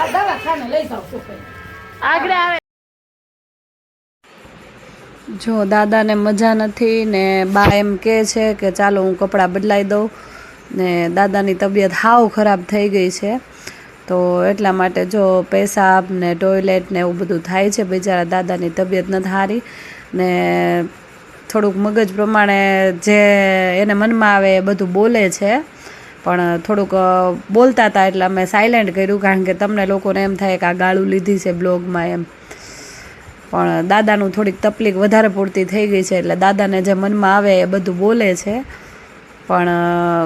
આ દવાખાને લઈ જાઉં છોકરી આગળ આવે. જો દાદાને મજા નથી ને બા એમ કહે છે કે ચાલો હું કપડાં બદલાઈ દઉં ને દાદાની તબિયત હાવ ખરાબ થઈ ગઈ છે. તો એટલા માટે જો પેશાબ ને ટોયલેટ ને એવું બધું થાય છે બિચારા દાદાની તબિયત નથી સારી ને થોડુંક મગજ પ્રમાણે જે એને મનમાં આવે એ બધું બોલે છે. પણ થોડુંક બોલતા હતા એટલે અમે સાયલેન્ટ કર્યું કારણ કે તમને લોકોને એમ થાય કે આ ગાળું લીધી છે બ્લોગમાં એમ. પણ દાદાનું થોડીક તકલીફ વધારે પૂરતી થઈ ગઈ છે એટલે દાદાને જે મનમાં આવે એ બધું બોલે છે. પણ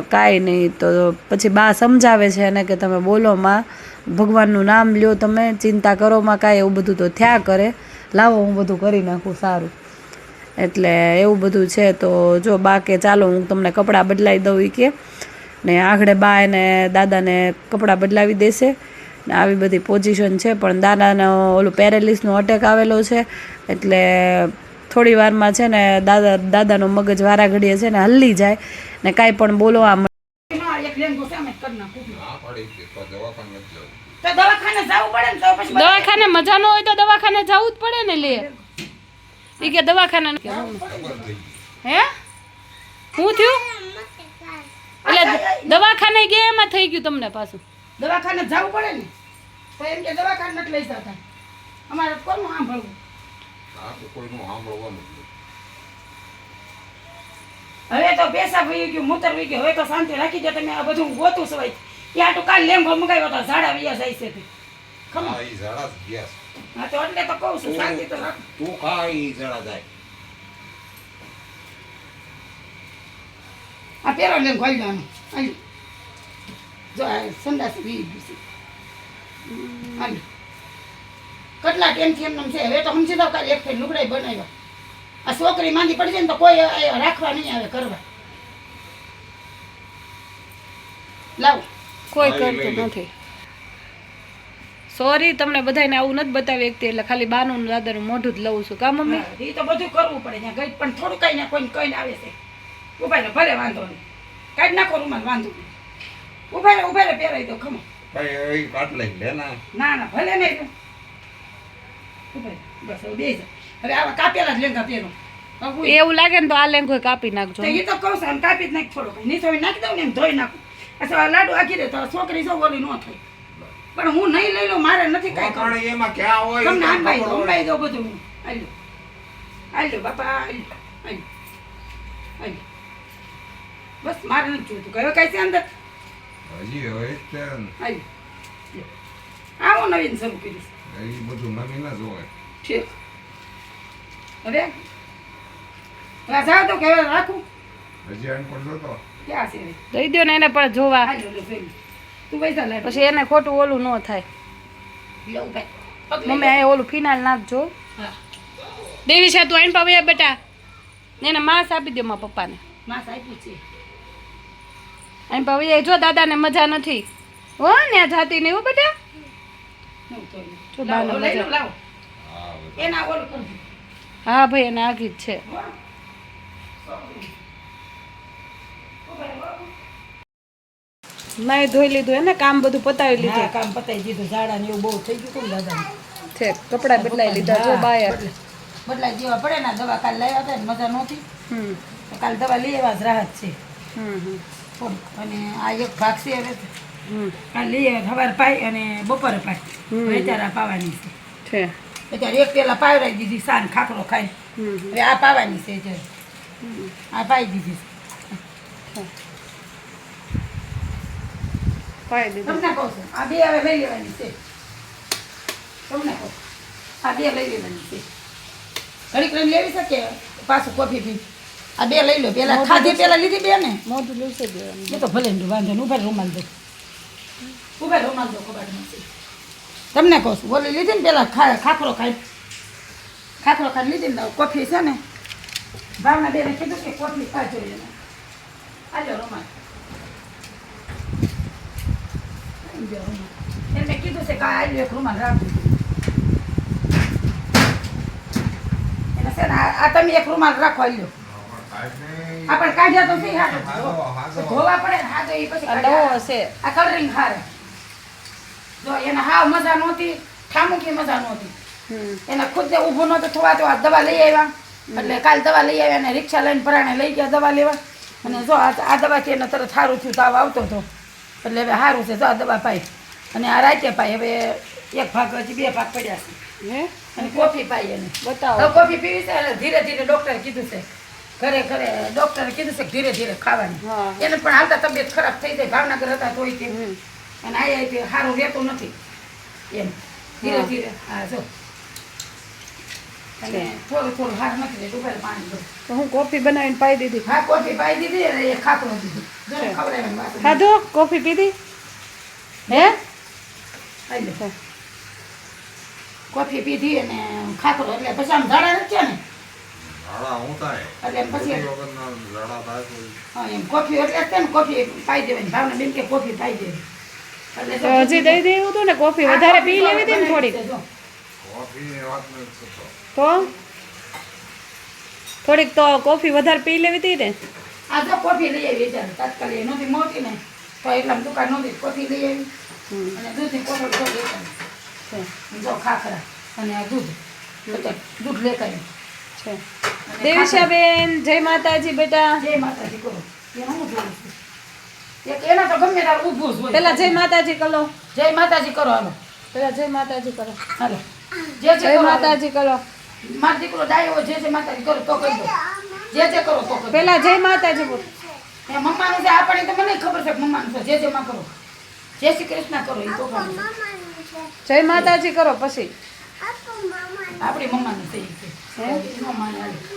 કાંઈ નહીં તો પછી બા સમજાવે છે એને કે તમે બોલો માં, ભગવાનનું નામ લ્યો તમે, ચિંતા કરો માં, કાંઈ એવું બધું તો થયા કરે. લાવો હું બધું કરી નાખું સારું. એટલે એવું બધું છે તો જો બા કે ચાલો હું તમને કપડાં બદલાવી દઉં એ કે. ને આગળ બા એને દાદાને કપડાં બદલાવી દેશે. ને આવી બધી પોઝિશન છે પણ દાદાનો ઓલું પેરેલિસનો અટેક આવેલો છે. એટલે થોડી વારમાં છે ને દાદા દાદાનો મગજ વારા ઘડીએ છે ને હલ્લી જાય. ને કાંઈ પણ બોલવા દવાખાને નથી જવું તો દવાખાને જવું પડે ને તો પછી દવાખાને મજા ન હોય તો દવાખાને જવું જ પડે ને લે. એ કે દવાખાને હે? શું થયું? એટલે દવાખાને ગયા એમાં થઈ ગયું તમને પાછું. દવાખાને જવું પડે ને તો એમ કે દવાખાને નથી લઈ જતા. અમારે કોનું સાંભળવું? કોઈનું સાંભળવાનું હવે તો પેશાબ વહી ગયું મૂતર વહી ગયું. હવે તો શાંતિ રાખી દે તમે આ બધું ગોતું સવાય. ત્યાં તો કાલ લેંગો મગાવ્યો તો ઝાડા વિયા જાય છે તે. ખમો આ ઈ ઝાડા જ હા તો એટલે તો કહું છું શાંતિ તો રાખ. તું ખા ઈ ઝાડા જાય. આ પેરો લઈને આવી જવાનું આવી જો આ સંડાસ વી છે. કેટલા ટેમથી એમને છે હવે તો સમજી દો કાલે એક ફેર લુગડાઈ બનાવ્યા. આ છોકરી માંદી પડી જાય ને તો કોઈ રાખવા નહીં આવે કરવા લાવો. કોઈ કરતું નથી. સોરી તમને બધાને આવું નથી બતાવી એકતી એટલે ખાલી બાનું ને દાદાનું મોઢું જ લઉં છું. કા મમ્મી? એ તો બધું કરવું પડે ત્યાં ગઈ પણ થોડું કઈ ને કોઈ કઈ આવે છે. ઊભા રે ભલે વાંધો નહીં. કાઢી નાખો રૂમાલ વાંધો નહીં. ઊભા રે ઊભા રે પહેરાઈ દો ખમો. ભાઈ એ કાટ લઈ લે ના. ના ના ભલે નહીં બસ બે બેસી હવે આવા કાપેલા જ લેંગા પહેરો. એવું લાગે ને તો આ લેંગો કાપી નાખજો. તો એ તો કહું છું કાપી જ નાખ થોડો નહીં તો નાખી દઉં ને એમ ધોઈ નાખું. અચ્છા લાડુ આખી દે તો છોકરી જો ઓલી ન થઈ પણ હું નહીં લઈ લઉં મારે નથી કાંઈ કરવું. એમાં ક્યાં હોય તમને આમ ભાઈ ખબર દો બધું આવી લો બધું. લો આલ્યો આલ્યો બાપા આલ્યો આલ્યો આલ્યો બસ મારે નથી જોતું કયો કઈ છે અંદર? હજી હવે જ છે ને. આલ્યો લ્યો. આવો નવીન શરૂ કરીશ. એ બધું નવીન જ હોય. ઠીક. હવે? હવે તો કે રાખું. હજી ક્યાં છે? દઈ દો ને એને પણ જોવા. તું પૈસા લે પછી એને ખોટું ઓલું ન થાય. મમ્મી આ ઓલું ફિનાલ નાખજો દેવી છે તું આઈને પાવે બેટા. ને એને માસ આપી દો મારા પપ્પાને. માસ આપ્યું છે. આઈને પાવે જો દાદાને મજા નથી. હો ને જાતી નહીં હો બેટા? જો બાને મજા. હા ભાઈ એને આગી જ છે. નાઈ ધોઈ લીધું એને કામ બધું પતાવી લીધું. કામ પતાઈ દીધું ઝાડા ને એવું બહુ થઈ ગયું હતું દાદા છે કપડા બદલાઈ લીધા જો બાય બદલાઈ દેવા પડે ને દવા કાલ લઈ હતા મજા નહોતી. કાલ દવા લઈ એવા જ રાહત છે. હમ હમ. અને આ એક ભાગ છે હવે. હમ. કાલ સવારે પાય અને બપોરે હમ. હવે પાવાની છે. અત્યારે એક પેલા પાવરાઈ દીધી સાન ખાખરો ખાઈ હવે આ પાવાની છે અત્યારે. આ પાઈ દીધી પાઈ તમને કહું છું આ બે હવે લઈ લેવાની છે. તમને કહું. આ બે લઈ લેવાની છે. ઘડીક લેવી શકે પાછું કોફી પી આ બે લઈ લો પેલા ખાધી પેલા લીધી બે ને મોઢું લૂસે દેવાનું એ તો ભલે ને વાંધો નહીં ઊભા રૂમાલ દો. ઊભા રૂમાલ દો કબાટમાંથી તમને કહું છું ઓલી લીધી ને પેલા ખાખરો ખાઈ. ખાખરો ખાઈ લીધી ને કોફી છે ને ભાવના બેને કીધું કે કોફી ખાજો એને. આજો રૂમાલ. એમને કીધું છે કે આ આલ્યો એક રૂમાલ રાખજો. એને છે ને આ તમે એક રૂમાલ રાખો આલ્યો. આ પણ કાઢ્યા તો સહી હાથો. ધોવા પડે હા તો એ પછી આ કાઢ્યા. આ કલરિંગ હારે. જો એને હાવ મજા નહોતી ઠામુકી મજા નહોતી. એને ખુદ ઊભો નહોતો થવા તો આ દવા લઈ આવ્યા. એટલે કાલ દવા લઈ આવ્યા અને રિક્ષા લઈને પરાણે લઈ ગયા દવા લેવા. અને જો આ દવાથી એને તરત સારું થયું તાવ આવતો હતો. એટલે હવે સારું છે જો આ દવા પાઈ. અને આ રાતે પાઈ હવે એક ભાગ હજી બે ભાગ પડ્યા છે. હે? અને કોફી પાઈ એને. બતાવો. કોફી પીવી છે એટલે ધીરે ધીરે ડોક્ટરે કીધું છે ઘરે ઘરે ડોક્ટરે કીધું છે કે ધીરે ધીરે ખાવાની. એને પણ હાલતા તબિયત ખરાબ થઈ જાય ભાવનગર હતા તોય તે અને અહીંયા તે સારું રહેતું નથી. એમ. ધીરે ધીરે. હા જો. થોડું થોડું હાર નથી પાણી દો. તો હું કોફી બનાવીને પાઈ દીધી? હા કોફી પાઈ દીધી અને એ ખાખરો દીધું. ખાધો? કોફી પીધી? હે? કોફી પીધી અને ખાખરો એટલે પછી આમ નથી ને? એટલે પછી- કોફી વગરના ઝાડા થાય તો હા એમ કોફી એટલે છે ને કોફી પાઈ દેવાની ભાવના બેન કે કોફી પાઈ દેવી તો હજી દઈ દેવું હતું ને કોફી વધારે પી લેવી હતી ને થોડીક? નથી તો? થોડીક તો કોફી વધારે પી લેવી હતી ને? આ જો કોફી લઈ આવી ત્યારે તાત્કાલિક. નહોતી મોટી ને તો એટલા દુકાન નહોતી કોફી લઈ આવી. અને દૂધની કોથળી કોફી જો. ખાખરા અને આ દૂધ. દૂધ લેતા. છે. દેવિશાબેન જય માતાજી બેટા. જય માતાજી કરો એનું તો ગમે ઊભું જ હોય. પેલા જય માતાજી કરો. જય માતાજી કરો હાલો. પેલા જય માતાજી કરો. હાલો. જે જે જય માતાજી કરો. મારો દીકરો ડાયો જે જય માતાજી કરો તો કહી દો. જે જે કરો તો કહી પેલા જય માતાજી બોલો. એ મમ્માનું છે આપણે તો મને ખબર છે કે તો જે જે માં કરો. જય શ્રી કૃષ્ણ કરો એ તો જય માતાજી કરો પછી. આપણી મમ્માનું થઈ છે.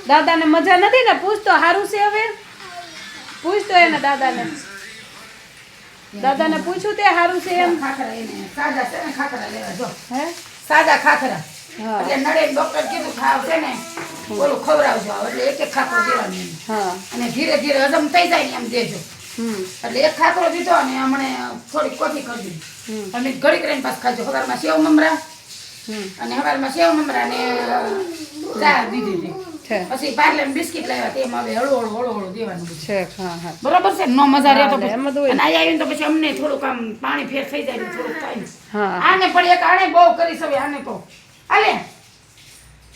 દાદાને મજા નથી ને? પૂછતો સારું છે હવે. પૂછતો એને દાદાને. દાદાને પૂછ્યું તે સારું છે એમ. ખાખરા એને સાદા છે ને ખાખરા. લેવા જો હે. સાદા ખાખરા એટલે નડે ડોક્ટર કીધું ખાવ છે ને. ઓલું ખવડાવજો એટલે એક એક ખાખરો દેવાનો અને ધીરે ધીરે હજમ થઈ જાય ને એમ દેજો. એટલે એક ખાખરો દીધો અને હમણે થોડીક કરી દીધી. અને ઘડીક રહીને પાછ ખાજો. સવારમાં સેવ મમરા અને સવારમાં સેવ મમરાને ચા દીધી હતી. પછી પાર્લે બિસ્કિટ લાવ્યા તેમાં હવે હળવું હળવું હળવું હળવું દેવાનું છે. હા હા. બરોબર છે નો મજા રહે તો એમ જ હોય. અને અહીંયા આવીને તો પછી અમને થોડુંક આમ પાણી ફેર થઈ જાય થોડુંક થાય. હા. આને પણ એક આને બહુ કરી સવે આને તો આલે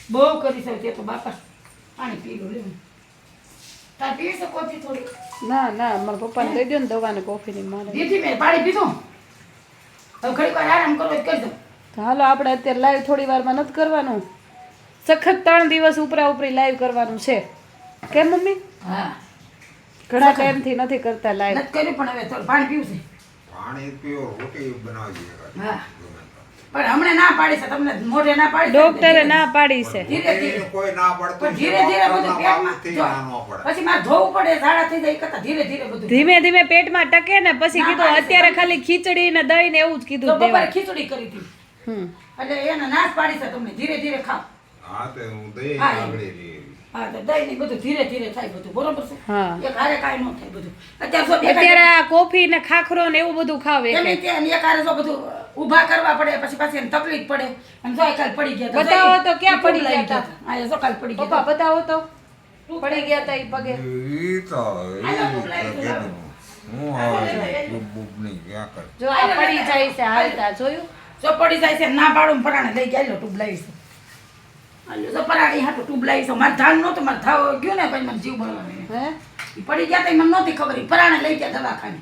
બહુ કરી સવે તે તો બાપા પાણી પી લો લેવું તાર પીવી છે કોફી થોડી? ના ના મારા પપ્પાને દઈ દો ને દવાને કોફીની મારે. દીધી મેં પાણી પીધું? હવે વાર આરામ કરો જ કરી દો તો હાલો આપણે અત્યારે લાઈવ થોડી વારમાં નથી કરવાનું. સખત ત્રણ દિવસ ઉપરા ઉપરી લાઈવ કરવાનું છે. કેમ મમ્મી? હા. ઘણા ટાઈમથી નથી કરતા લાઈવ નથી કર્યું પણ હવે થોડું પાણી પીવું છે. પાણી પીવો રોટી બનાવજી હા. પણ હમણે ના પાડી છે તમને મોઢે ના પાડી ડોક્ટરે ના પાડી છે. ધીરે ધીરે. કોઈ ના પડતું ધીરે ધીરે બધું પેટમાં. પછી મારે ધોવું પડે ઝાડા થઈ જાય કરતા ધીરે ધીરે બધું ધીમે ધીમે પેટમાં ટકે ને પછી કીધું અત્યારે ખાલી ખીચડી ને દહીં ને એવું જ તો કીધું બપોરે ખીચડી કરી હતી. એટલે એને નાશ પાડી છે તમને. ધીરે ધીરે ખાવ હા તે હું દહીં હા, એમ. આગળી લઈ હા તો દહીં ને બધું ધીરે ધીરે થાય બધું. બરોબર છે? એક હારે કાંઈ ન થાય બધું. અત્યારે જો અત્યારે આ કોફી ને ખાખરો ને એવું બધું ખાવે એટલે. ત્યાં એક હારે જો બધું ઊભા કરવા પડે પછી પાછી એને તકલીફ પડે. અને જો કાલ પડી ગયા બતાવો તો ક્યાં પડી ગયા તા? હા જો કાલ પડી ગયા પપ્પા બતાવો તો. પડી ગયા તા ઈ પગે. ઈ તો ઈ આનો તો બોલાય તો કીધું. હું હવે બુબ બુબની ક્યાં કર? જો આ પડી જાય છે. હાલતા જોયું? જો પડી જાય છે ના પાડું પરાણે લઈ ગયા લો ટ્યુબ લાવી છે જો પરાણે હાટું ટ્યુબ લાવી મારે ધાન નહોતું મારે થાવ ગયું ને પછી મને જીવ બળવાનો. હે? ઈ પડી ગયા તો મને નહોતી ખબર. ઈ પરાણે લઈ ગયા દવાખાને.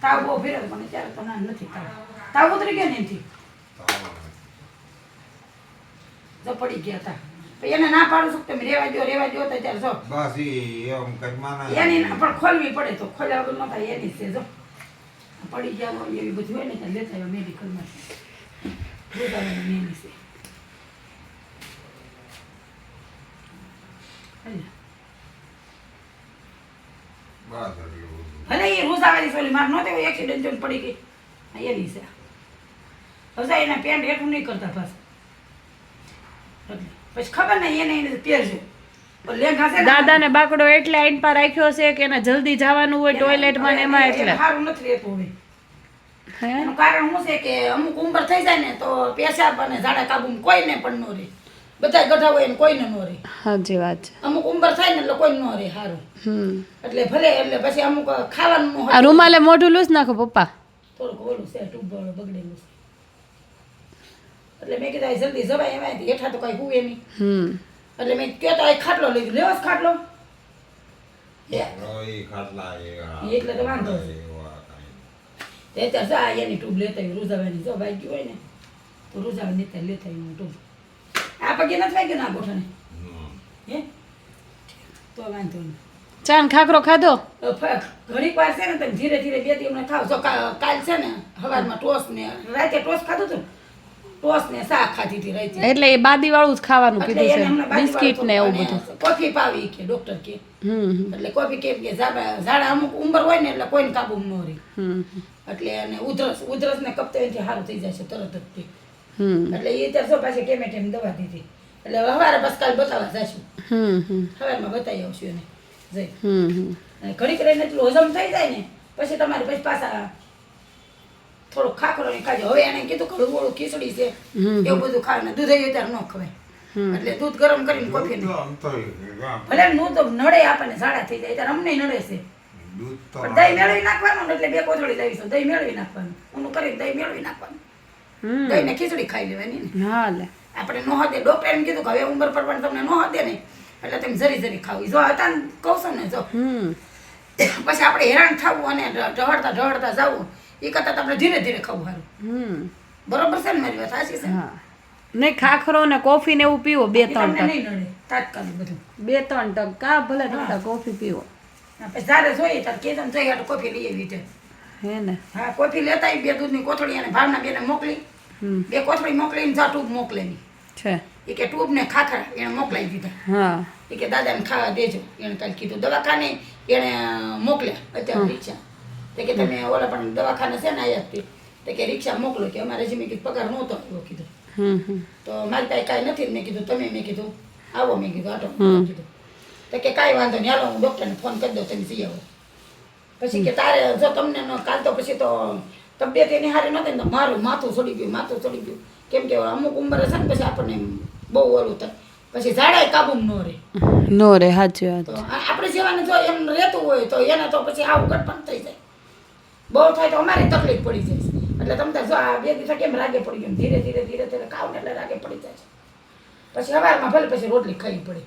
તાવ બહુ ફેર્યો મને ત્યારે તો ના નથી તાવ. તાવ ઉતરી ગયો ને એનથી? જો પડી ગયા હતા એને ના પાડું છું તમે રેવા દો રેવા દો તો ત્યારે જો. બસ એમ કરવાના એની ના પણ ખોલવી પડે તો ખોલ્યા વગર ન થાય એની છે જો. પડી ગયા હોય એવી બધું હોય ને ત્યાં લેતા મેડિકલમાં બતાવવાની એની છે. ભલે એ રોજાવાળી સોલી માર નહોતી હોય એક્સિડન્ટ જોઈને પડી ગઈ એની છે હજા એના પેન્ટ હેઠું નહીં કરતા પાછું પછી ખબર નહીં એને એને પહેરજો છે ને દાદાને બાકડો એટલે આઈન પર રાખ્યો છે કે એને જલ્દી જવાનું હોય ટોયલેટમાં એમાં એટલે સારું નથી રહેતું હવે હે એનું કારણ શું છે કે અમુક ઉંમર થઈ જાય ને તો પેશાબ અને ઝાડા કાબુ કોઈને પણ ન રહે. બધા ગઢા હોય ને કોઈને ન રહે. સાચી વાત છે. અમુક ઉંમર થાય ને એટલે કોઈ ન રહે સારું એટલે ભલે એટલે પછી અમુક ખાવાનું આ હોય. રૂમાલે મોઢું લૂસ નાખો પપ્પા. થોડુંક ઓલું છે ટ્યુબ બગડેલું છે. એટલે મેં કીધું જલ્દી જવાય એમાં હેઠા તો કઈ હુએ નહીં. એટલે મેં કહેતો એ ખાટલો લઈ લેવો ખાટલો. એટલે તો વાંધો છે. તે જા એની ટૂબ લેતા આવી રૂઝાવાની જો વાગ્યું હોય ને તો રૂઝાવાની ત્યાં લેતા આવી હું ટ્યુબ આ પગે નથી થાય ને ના ગોઠણે હે તો વાંધો નહીં ચાન ખાખરો ખાધો ઘણી વાર છે ને તમે ધીરે ધીરે બે દી ખાવ જો કાલ છે ને સવારમાં ટોસ ને રાતે ટોસ ખાધું હતું ને ટોસ ને શાક ખાધી હતી રાતે એટલે એ બાદી વાળું જ ખાવાનું એટલે કીધું છે. બિસ્કિટ ને એવું બધું. કોફી પાવી કે ડોક્ટર કે. હમ હમ, એટલે કોફી કેમ કે ઝાડા ઝાડા અમુક ઉંમર હોય ને એટલે કોઈને કાબુ ન રહે. હમ એટલે એને ઉધરસ ઉધરસ ને કપતે એનાથી સારું થઈ છે તરત જ તે. હમ. એટલે એ ત્યારે શું પાછી કેમે ટેમ દવા દીધી. એટલે સવારે બસ કાલ બતાવવા જશું. હમ હમ. સવારમાં બતાવી આવશું એને. જઈ. હમ હમ. અને ઘડીક રહીને એટલું હજમ થઈ જાય ને પછી તમારે પછી પાછા થોડુંક ખાખરો ને ખાજો. હવે એને કીધું કડું બોળું ખીચડી છે. એવું બધું ખાવ ને દૂધ આવ્યું ત્યારે ન ખવાય. એટલે દૂધ ગરમ કરીને કોફી ભલે નું તો નડે આપણને ઝાડા થઈ જાય ત્યારે અમને નડે છે. દૂધ તો પણ દહીં મેળવી નાખવાનું એટલે બે કોથળી લાવીશું દહીં મેળવી નાખવાનું. ઊનું કરીને દહીં મેળવી નાખવાનું. દહીં ને ખીચડી ખાઈ લેવાની ને. આપણે નો હદે. ડોક્ટર એમ કીધું કે હવે ઉંમર પણ તમને નો હદે ને. એટલે તમે જરી જરી ખાવી. જો હતા ને કહું છું ને જો. પછી આપણે હેરાન થવું અને ઢહળતા ઢહળતા જવું. એ કરતાં આપણે ધીરે ધીરે ખાવું સારું. હમ. બરોબર છે ને મારી વાત? સાચી છે? હા. નહીં ખાખરો ને કોફી ને એવું પીવો બે ત્રણ ટક. તાત્કાલિક બધું. બે ત્રણ ટક. કા ભલે થોડા કોફી પીવો. જ્યારે જોઈએ ત્યારે કે તમે જોઈએ તો કોફી લઈ આવી છે. હે ને. હા કોફી લેતા આવી બે દૂધની કોથળી અને ભાવના બેને મોકલી. બે કોથળી મોકલીને જા ટૂબ મોકલેલી. છે. એ કે ટૂબ ને ખાખર એને મોકલાવી દીધા. હા. એ કે દાદાને ખાવા દેજો. એને કાલે કીધું. દવાખાને એને મોકલ્યા. અત્યારે રિક્ષા તે કે તમે ઓલા પણ દવાખાને છે ને આયા તે. તે કે રિક્ષા મોકલો કે અમારે જે મેં કીધું પગાર નહોતો આવ્યો કીધું. હમ હમ. તો મારી પાસે કાંઈ નથી મેં કીધું તમે મેં કીધું આવો મેં કીધું આટો કીધું. તો કે કાંઈ વાંધો નહીં હાલો હું ડૉક્ટરને ફોન કરી દઉં તમે જઈ આવો. પછી કે તારે જો તમને ન કાલ તો પછી તો તબિયત એની હારી નહોતી ને તો મારું માથું છોડી ગયું માથું છોડી ગયું. કેમ કે અમુક ઉંમરે છે ને પછી આપણને બહુ ઓલું થાય. પછી ઝાડાય કાબુ નો રે નો રે સાચી વાત. આપણે જેવાને જો એમ રહેતું હોય તો એને તો પછી આવું ગટપણ થઈ જાય. બહુ થાય તો અમારી તકલીફ પડી જાય છે. એટલે તમને જો આ બે દિવસ કેમ રાગે પડી ગયું ધીરે ધીરે ધીરે ધીરે ખાવ ને એટલે રાગે પડી જાય છે. પછી સવારમાં ભલે પછી રોટલી ખાવી પડે.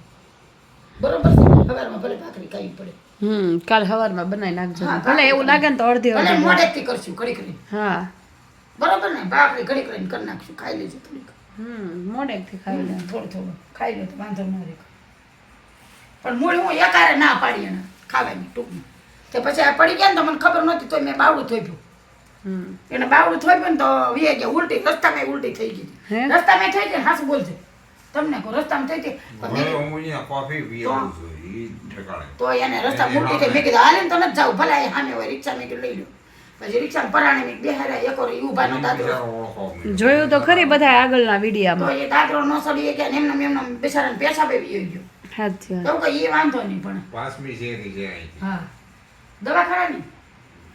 બરોબર છે? સવારમાં ભલે ભાખરી ખાવી પડે. હમ કાલ સવારમાં બનાવી નાખજો. ભલે એવું લાગે ને તો અડધી ભલે મોડેકથી કરશું ઘડી કરીને હા. બરોબર ને? ભાખરી ઘડી કરીને કરી નાખશું ખાઈ લેજો થોડીક. હમ મોડેકથી ખાઈ લે. થોડું થોડું. ખાઈ લો તો વાંધો ન રહે પણ મૂળ હું એકારે ના પાડી એને ખાવાની ટૂંકમાં. તે પછી આ પડી ગયા ને તો મને ખબર નહોતી તો મેં બાવડું થોપ્યું. એને બાવડું થોપ્યું ને તો વીએ ગયા ઉલટી રસ્તામાં ઉલટી થઈ ગઈ? રસ્તામાં થઈ ગઈ હાસુ બોલજો. તમને કહું રસ્તામાં થઈ ગઈ? તો એને રસ્તા ઉલટી થઈ મેં કીધું હાલે ને તો નથી જાવ ભલે એ સામે હોય રિક્ષા મેં કીધું લઈ લો. પછી રિક્ષા પરાણે મેં બેહાર્યા એક વાર ઊભા નતા. જોયું તો ખરી બધા આગળના તો વિડીયામાં એ દાદરો ન સડી ગયા ને એમને એમને બિચારાને પેશાબ આવી ગયો. સાચી તો કે એ વાંધો નહીં પણ. પાંચમી છે. હા. દવાખાના ની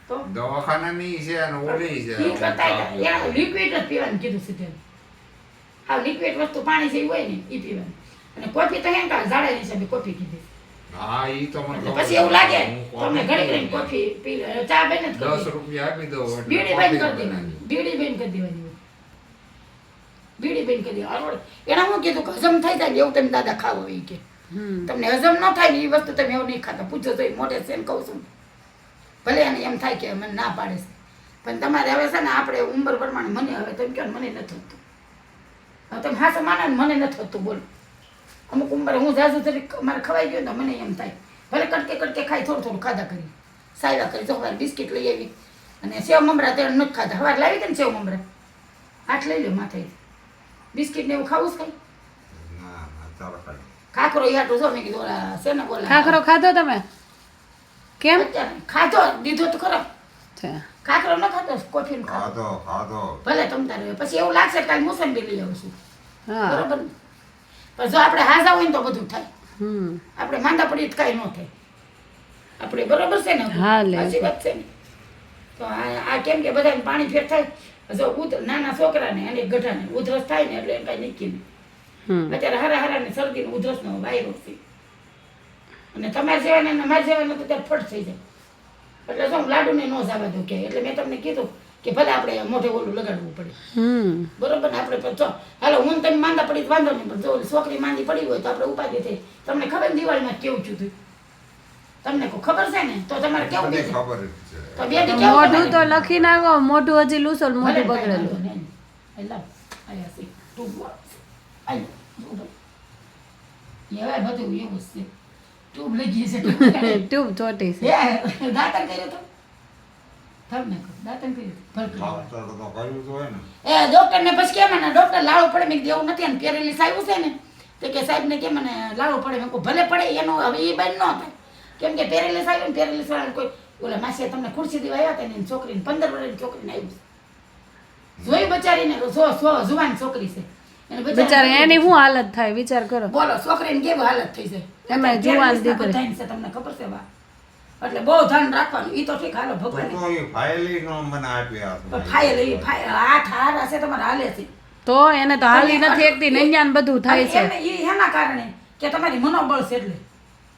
તો? દવાખાનાની છે અને ઓલી છે. ઈ કરતા યાર લિક્વિડ જ પીવાનું કીધું સીધે. આ લિક્વિડ વસ્તુ પાણી જેવી હોય ને એ પીવાનું. અને કોફી તો એમ કા ઝાડા હિસાબે કોફી કીધી. હા ઈ તો મને પછી એવું લાગે તમને ઘડી ઘડી કોફી પી ચા બેન જ દસ રૂપિયા આપી દો બીડી બેન કરી દેવાની બીડી બેન કરી દેવાની બીડી બેન કરી દેવાની એના હું કીધું કે હજમ થઈ જાય ને એવું તમે દાદા ખાવો એ કે. તમને હજમ ન થાય ને એ વસ્તુ તમે એવું નહીં ખાતા. પૂછો તો એ મોઢે છે ને કહું છું. ભલે એને એમ થાય કે મને ના પાડે છે. પણ તમારે હવે છે ને આપણે ઉંમર પ્રમાણે મને હવે તમે કહો મને નથી થતું હવે તમે હાસો માનો ને મને નથી થતું બોલો. અમુક ઉંમરે હું જાજુ તરીક મારે ખવાઈ ગયો ને તો મને એમ થાય. ભલે કટકે કટકે ખાઈ થોડું થોડું ખાધા કરી. સાયલા કરી જો વાર બિસ્કિટ લઈ આવી. અને સેવ મમરા તેણે નથી ખાધા. હવાર લાવી દે ને સેવ મમરા. આઠ લઈ લો માથે. બિસ્કિટ ને એવું ખાવું છે કઈ. ખાખરો યાટો જો મેં કીધું ઓલા છે ને બોલા? ખાખરો ખાધો તમે? કેમ? અત્યારે ખાધો દીધો તો ખરો. ખાખરો ન ખાતો કોફી ને ખાધો. ખાધો ભલે તમ તારે પછી એવું લાગશે કાલ મોસંબી લઈ આવશું. બરોબર પણ જો આપણે હાજા હોય ને તો બધું થાય. આપણે માંદા પડી તો કાંઈ ન થાય. આપણે બરોબર છે ને? હા, લે. સાચી વાત છે ને. તો આ આ કેમ કે બધાને પાણી ફેર થાય? જો ઉધ નાના છોકરાને અને ગઢાને ઉધરસ થાય ને એટલે એમ કાંઈ નીકળી નહીં. અત્યારે હરા હરા ને શરદી ઉધરસ નો વાયરો છે. અને તમારે જેવાને ને મારા જેવાને તો ત્યાં ફટ થઈ જાય. એટલે શું લાડુને ન જવા દઉં કે એટલે મેં તમને કીધું કે ભલે આપણે મોઢે ઓલું લગાડવું પડે. બરોબર ને આપણે તો હાલો હું તમે માંદા પડી તો વાંધો નહીં પણ જો છોકરી માંદી પડી હોય તો આપણે ઉપાધિ થઈ. તમને ખબર ને દિવાળીમાં કેવું છું તમને કોઈ ખબર છે ને? તો તમારે કેવું ખબર તો બે દી કેવું મોઢું તો લખી નાખો મોઢું હજી લૂસોલ મોઢું બગડેલું love. આયા સી તું. તું બધું એવું છે. ટ્યુબ લઈ ગઈ છે ટ્યુબ. ચોટી છે દાંતણ કર્યું તો તમને કહું, દાંતણ કર્યું હતું. ભલકું. ડોક્ટર તો કર્યું તો હોય ને પછી કેમ મને ડોક્ટર લાડુ પડે મેં કીધું નથી અને પેરેલીસ આવ્યું છે ને તો કે સાહેબને કે મને લાડુ પડે મેં ભલે પડે એનો હવે એ બંધ ન થાય કેમ કે પેરેલીસ આવ્યું ને પેરેલીસ વાળા કોઈ ઓલા માસીએ તમને ખુરશી દેવા આવ્યા હતા ને એની છોકરીને પંદર વર્ષની છોકરીને આવ્યું છે જોઈ બચારીને જો સો જુવાન છોકરી છે બિચારા એની શું હાલત થાય? વિચાર કરો. બોલો છોકરીને કેવી હાલત થઈ છે? એમાં જુવાન દીકરી. તમને ખબર છે બા? એટલે બહુ ધ્યાન રાખવાનું ઈ તો ઠીક હાલો ભગવાન. તો ય ન મને આપ્યા પણ ફાયલ ઈ ફાયલ હાથ હારા છે તમારે હાલે છે. તો એને તો હાલી નથી એકતી નૈયાન બધું થાય છે. એ એના કારણે કે તમારી મનોબળ છે એટલે.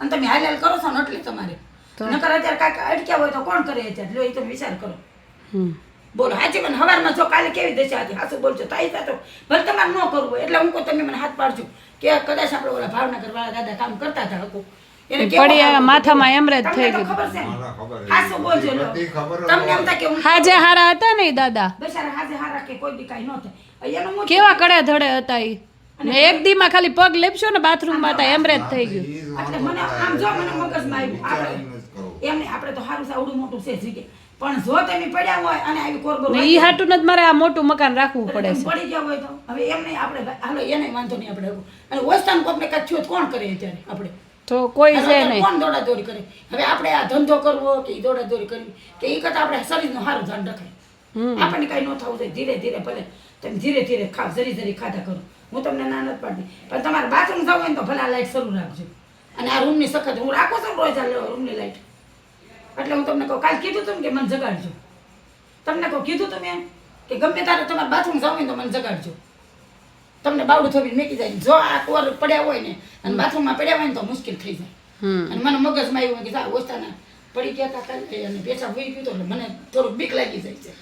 અને તમે હાલ હાલ કરો છો ને એટલે તમારે. તો? નકર અત્યારે કાંઈક અટક્યા હોય તો કોણ કરે અત્યારે? લો એ તમે વિચાર કરો. હમ. બોલો હાજી મને હવારમાં જો કાલે કેવી દશા હતી હાસુ બોલજો તાઈ તો ભલે તમારે ન કરવું હોય એટલે હું કહું તમે મને હાથ પાડજો કે કદાચ આપણે ઓલા ભાવનગર વાળા દાદા કામ કરતા હતા હકું એને કેવું પડી હારું માથામાં એમરેજ થઈ ગયું. ખબર છે ને? મને ખબર છે. હાસુ બોલજો લો. બધી ખબર જ તમને એમ હોય. થાય કે હું હાજે હારા હતા ને દાદા બિચારા હાજે હારા કે કોઈ દી કાંઈ ન થાય એનું મોટું કેવા કડે ધડે હતા ઈ ને એક દીમાં ખાલી પગ લેપશો ને બાથરૂમમાં હતા એમરેજ થઈ ગયું એટલે મને આમ જો મને મગજમાં આવ્યું વિચારીને જ કરો. આપણે એમને આપણે તો સારું સાવડું મોટું છે જગ્યા પણ જો તમે પડ્યા હોય અને આવી કોરબો ને ઈ હાટું જ મારે આ મોટું મકાન રાખવું પડે છે. પડી ગયા હોય તો. હવે એમ નહીં આપણે હાલો એને વાંધો નહીં આપણે અને ઓસ્તાન કોકને કાંઈક કોણ કરે અત્યારે આપણે? તો કોઈ છે નહીં. કોણ દોડાદોડી કરે? હવે આપણે આ ધંધો કરવો કે ઈ દોડાદોડી કરવી કે ઈ કરતા આપણે શરીરનું સારું ધ્યાન રખાય. હમ. આપણને કઈ ન થવું જોઈએ. ધીરે ધીરે ભલે તમે ધીરે ધીરે ખાવ જરી જરી ખાધા કરો. હું તમને ના નથી પાડતી. પણ તમારે બાથરૂમ જવું હોય ને તો ભલે આ લાઈટ શરૂ રાખજો. અને આ રૂમની સખત હું રાખું છું રોજ આ રૂમની લાઈટ એટલે હું તમને કહું કાલ કીધું તું કે મને જગાડજો. તમને કહું કીધું તું મેં કે ગમે તારે તમારે બાથરૂમ જવું હોય તો મને જગાડજો. તમને બાવડું થોડી મેકી જાય. જો આ કોર પડ્યા હોય ને અને બાથરૂમમાં પડ્યા હોય ને તો મુશ્કેલ થઈ જાય. અને મને મગજમાં આવ્યું કે જા ઓછાના પડી ગયા હતા કાલે અને પેશાબ હોઈ ગયું તો એટલે મને થોડુંક બીક લાગી જાય છે.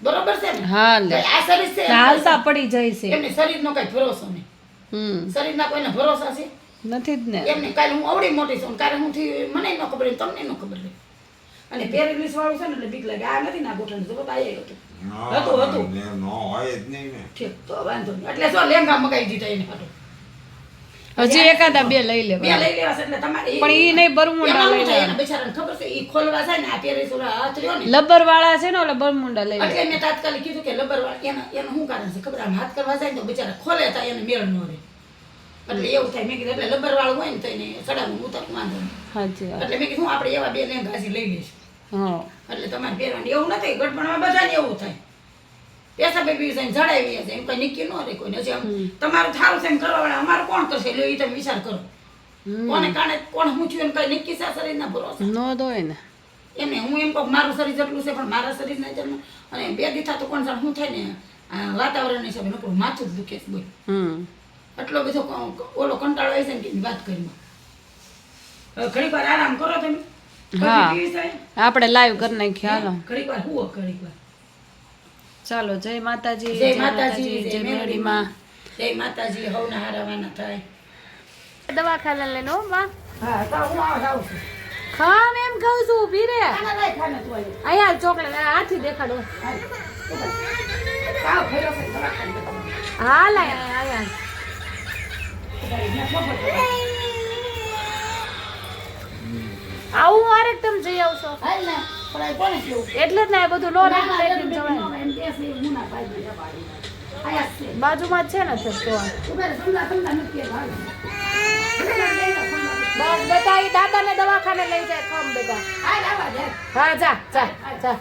બરોબર છે ને? હા લે. આ શરીર છે હાલતા પડી જાય છે. એમને શરીરનો કઈ ભરોસો નહીં. શરીરના કોઈને ભરોસા છે? નથી જ ને. એમને કાલે હું અવડી મોટી છું કાલે હું થી મને ન ખબર હોય, તમને ન ખબર હોય. અને પેરેલિસ વાળું છે ને એટલે બીક લાગે. આ નથી ના ગોઠણ જગત આ હતું હતું, હતું. ન હોય જ નહીં ને. ઠીક તો વાંધો નહીં. એટલે શું લેંગા મગાવી દીધા એને હાટુ. હજી એકાદા બે લઈ બે લઈ લેવા એટલે તમારે પણ ઈ નહીં બરમુંડા લઈ લેવા બિચારાને ખબર છે? ઈ ખોલવા જાય ને આ પેરેલિસ સુરા હાથ રહ્યો ને. લબર વાળા છે ને ઓલા બરમુંડા લઈ લેવા એટલે મેં તાત્કાલિક કીધું કે લબર વાળા એના એનું શું કારણ છે? ખબર આમ હાથ કરવા જાય ને તો બિચારા ખોલે તા એને મેળ ન રહે. એટલે એવું થાય. મેં કીધું એટલે લબર વાળું હોય ને તો એને ચડાવવું ઉતર વાંધો એટલે મેં કીધું આપણે એવા બે લેંગા હજી લઈ લઈશું. હા. એટલે તમારે પહેરવાની એવું નથી ગઢપણમાં બધાને એવું થાય. પેસા બે બીજું જડાવી હશે એમ કઈ નક્કી ન રહે કોઈને. હજી તમારું થારું છે એમ કરવા વાળા અમારે કોણ કરશે? લ્યો એ તમે વિચાર કરો. કોને કારણે કોણ હું છું એમ કઈ નક્કી છે શરીર ના ભરોસા? નો દોય ને. એમને હું એમ કહું મારું શરીર જેટલું છે પણ મારા શરીરના જેટલું. અને બે દીઠા તો કોણ જાણે હું થાય ને? વાતાવરણ હિસાબે નકરું માથું જ દુખે છે બોલ. એટલો બધો ઓલો કંટાળો આવી છે ને વાત કરી ઘડીક વાર આરામ કરો તમે. હા. આપણે લાઈવ કરી નાખીએ હાલો. ઘડીક વાર હુઓ ઘડીક વાર ચાલો જય માતાજી જય માતાજી જય મેરડીમાં. જય માતાજી હવના હારાવાના થાય. દવાખાને લઈને હો માં. હા તો હું આવ આવું છું. ખાન એમ ખાઉં છું ઊભી રે. અહીંયા ચોકલેટ હાથી દેખાડો. હા લાય અહીંયા. આવું મારે તમે જઈ આવશો ને એટલે જ ના બધું નો ના, ના, ના. બાજુમાં છે ને. બસ બેટા એ દાદાને દવાખાને લઈ જાય ખમ બેટા. હા જા જા જા.